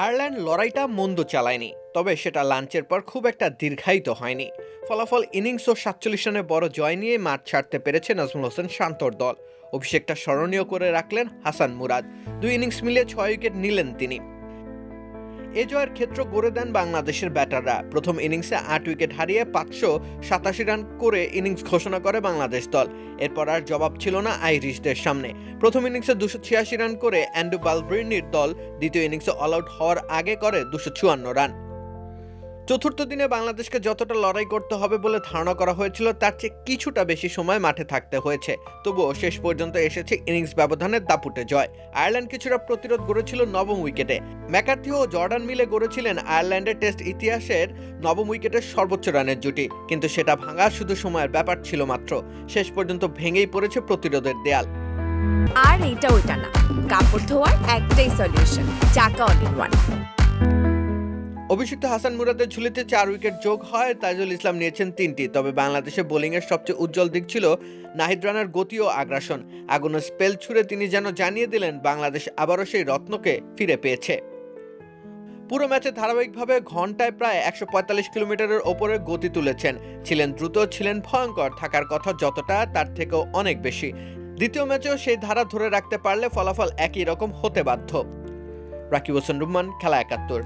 Ireland লড়াইটা মন্দ চালায়নি, তবে সেটা লাঞ্চের পর খুব একটা দীর্ঘায়িত হয়নি। ফলাফল ইনিংস ও সাতচল্লিশ রানে বড় জয় নিয়ে মাঠ ছাড়তে পেরেছে নাজমুল হোসেন শান্তর দল। অভিষেকটা স্মরণীয় করে রাখলেন হাসান মুরাদ। দুই ইনিংস মিলিয়ে ছয় উইকেট নিলেন তিনি। এ জয়ের ক্ষেত্র গড়ে দেন বাংলাদেশের ব্যাটাররা। প্রথম ইনিংসে আট উইকেট হারিয়ে পাঁচশো সাতাশি রান করে ইনিংস ঘোষণা করে বাংলাদেশ দল। এরপর আর জবাব ছিল না আইরিশদের সামনে। প্রথম ইনিংসে দুশো ছিয়াশি রান করে অ্যান্ডু বালব্রিনির দল দ্বিতীয় ইনিংসে অল আউট হওয়ার আগে করে দুশো চুয়ান্ন রান। চতুর্থ দিনে বাংলাদেশকে যতটা লড়াই করতে হবে বলে ধারণা করা হয়েছিল, তার চেয়ে কিছুটা বেশি সময় মাঠে থাকতে হয়েছে। তবুও শেষ পর্যন্ত এসেছে ইনিংস ব্যবধানের দাপুটে জয়। আয়ারল্যান্ড কিছুটা প্রতিরোধ গড়েছিল নবম উইকেটে। ম্যাকার্থি ও জর্ডান মিলে গড়েছিলেন আয়ারল্যান্ডের টেস্ট ইতিহাসের নবম উইকেটের সর্বোচ্চ রানের জুটি। কিন্তু সেটা ভাঙা শুধু সময়ের ব্যাপার ছিল মাত্র। শেষ পর্যন্ত ভেঙেই পড়েছে প্রতিরোধের দেয়াল। আর এইটা ওইটা না। কাপড় ধোয়ার একটাই সলিউশন চাকা অল ওয়ান অভিষিক্ত হাসান মুরাদের ঝুলিতে চার উইকেট যোগ হয়, তাইজুল ইসলাম নিয়েছেন তিনটি। তবে বাংলাদেশে বোলিংয়ের সবচেয়ে উজ্জ্বল দিক ছিল নাহিদ রানার গতি ও আগ্রাসন। আগুনের স্পেল ছুড়ে তিনি যেন জানিয়ে দিলেন, বাংলাদেশ আবারও সেই রত্নকে ফিরে পেয়েছে। পুরো ম্যাচে ধারাবাহিকভাবে ঘন্টায় প্রায় একশো পঁয়তাল্লিশ কিলোমিটারের ওপরে গতি তুলেছেন। ছিলেন দ্রুত, ছিলেন ভয়ঙ্কর, থাকার কথা যতটা তার থেকেও অনেক বেশি। দ্বিতীয় ম্যাচেও সেই ধারা ধরে রাখতে পারলে ফলাফল একই রকম হতে বাধ্য। রাকিব হোসেন, রুম্মান, খেলা একাত্তর।